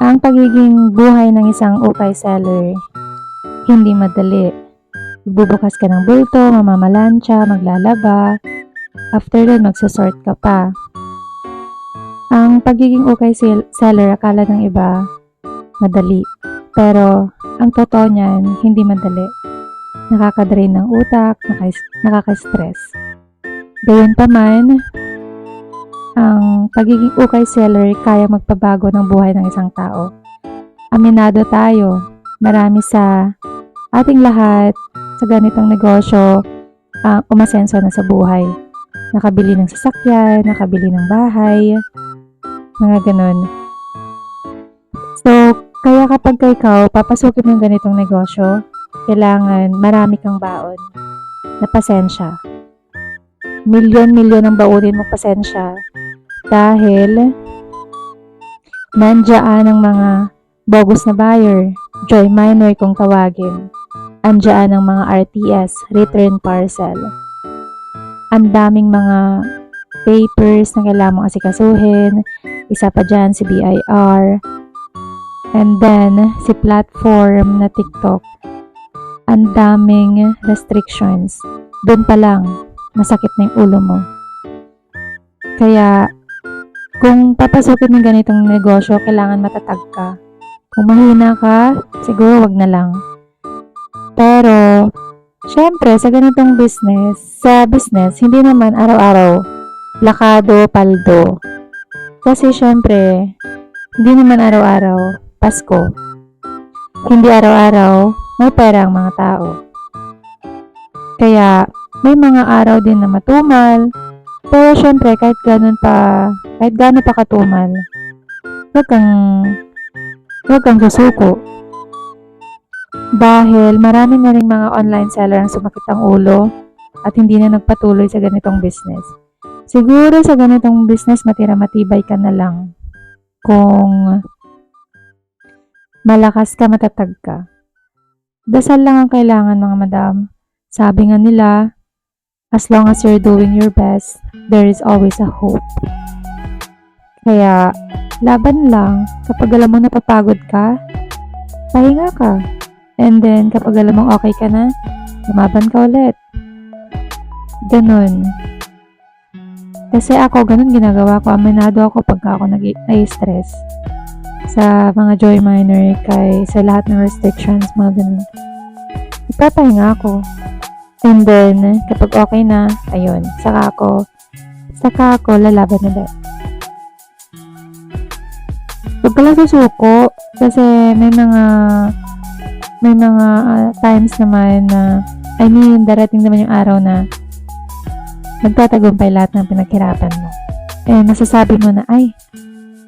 Ang pagiging buhay ng isang ukay seller, hindi madali. Bubukas ka ng bulto, mamamalansya, maglalaba. After nun, magsasort ka pa. Ang pagiging ukay sel- seller, akala ng iba, madali. Pero, ang totoo niyan, hindi madali. Nakakadrain ng utak, nakaka-stress. Gayun pa man, ang pagiging ukay seller kaya magpabago ng buhay ng isang tao. Aminado tayo, marami sa ating lahat sa ganitong negosyo ang umasenso na sa buhay. Nakabili ng sasakyan, nakabili ng bahay, mga ganun. So, kaya kapag ka ikaw papasukin mo yung ganitong negosyo, kailangan marami kang baon na pasensya. Milyon-milyon ang baunin mo pasensya dahil nandiyan ang mga bogus na buyer, joy minor kung tawagin. Andiyan ang mga RTS, return parcel. Ang daming mga papers na kailangan mong asikasuhin. Isa pa dyan si BIR. And then, si platform na TikTok. Ang daming restrictions. Doon pa lang, masakit na yung ulo mo. Kaya, kung papasukin ng ganitong negosyo, kailangan matatag ka. Kung mahina ka, siguro wag na lang. Pero, syempre, sa ganitong business, sa business, hindi naman araw-araw lakado, paldo. Kasi syempre, hindi naman araw-araw Pasko. Hindi araw-araw may pera ang mga tao. Kaya, may mga araw din na matumal, pero syempre, kahit ganun pa, kahit gano'n pa katumal, huwag kang, huwag kang susuko. Dahil marami na rin mga online seller ang sumakit ang ulo at hindi na nagpatuloy sa ganitong business. Siguro sa ganitong business, matira matibay ka na lang. Kung malakas ka, matatag ka. Dasal lang ang kailangan mga madam. Sabi nga nila, as long as you're doing your best, there is always a hope. Kaya, laban lang. Kapag alam mo napapagod ka, pahinga ka. And then, kapag alam mong okay ka na, lumaban ka ulit. Ganun. Kasi ako, ganun ginagawa ko. Aminado ako pagka ako nai-stress. Sa mga joy minor, kay sa lahat ng restrictions, mga ganun. Ipapahinga ako. And then, kapag okay na, ayun, saka ako, saka ako lalaban ulit. Huwag ka lang susuko kasi may mga may mga ah, times naman na I mean, darating naman yung araw na magtatagumpay lahat ng pinaghirapan mo. Eh, masasabi mo na, ay,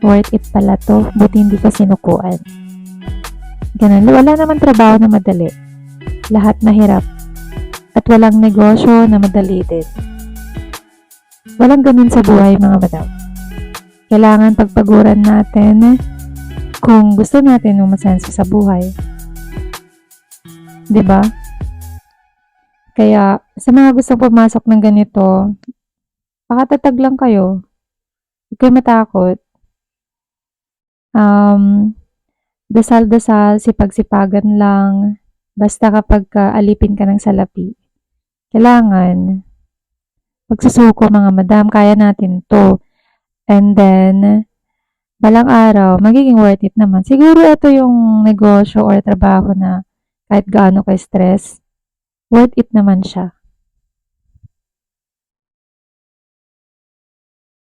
worth it pala to. Buti hindi ko sinukuan. Ganun. Wala naman trabaho na madali. Lahat mahirap. At walang negosyo na madali din. Walang ganun sa buhay, mga madam. Kailangan pagpaguran natin kung gusto natin ng masenso sa buhay. ba? Kaya, sa mga gustong pumasok ng ganito, pakatatag lang kayo. Huwag kayo matakot. Um, dasal-dasal, sipag-sipagan lang. Basta kapag ka alipin ka ng salapi. Kailangan, magsusuko mga madam, kaya natin to. And then, balang araw, magiging worth it naman. Siguro ito yung negosyo or trabaho na kahit gaano ka stress, worth it naman siya.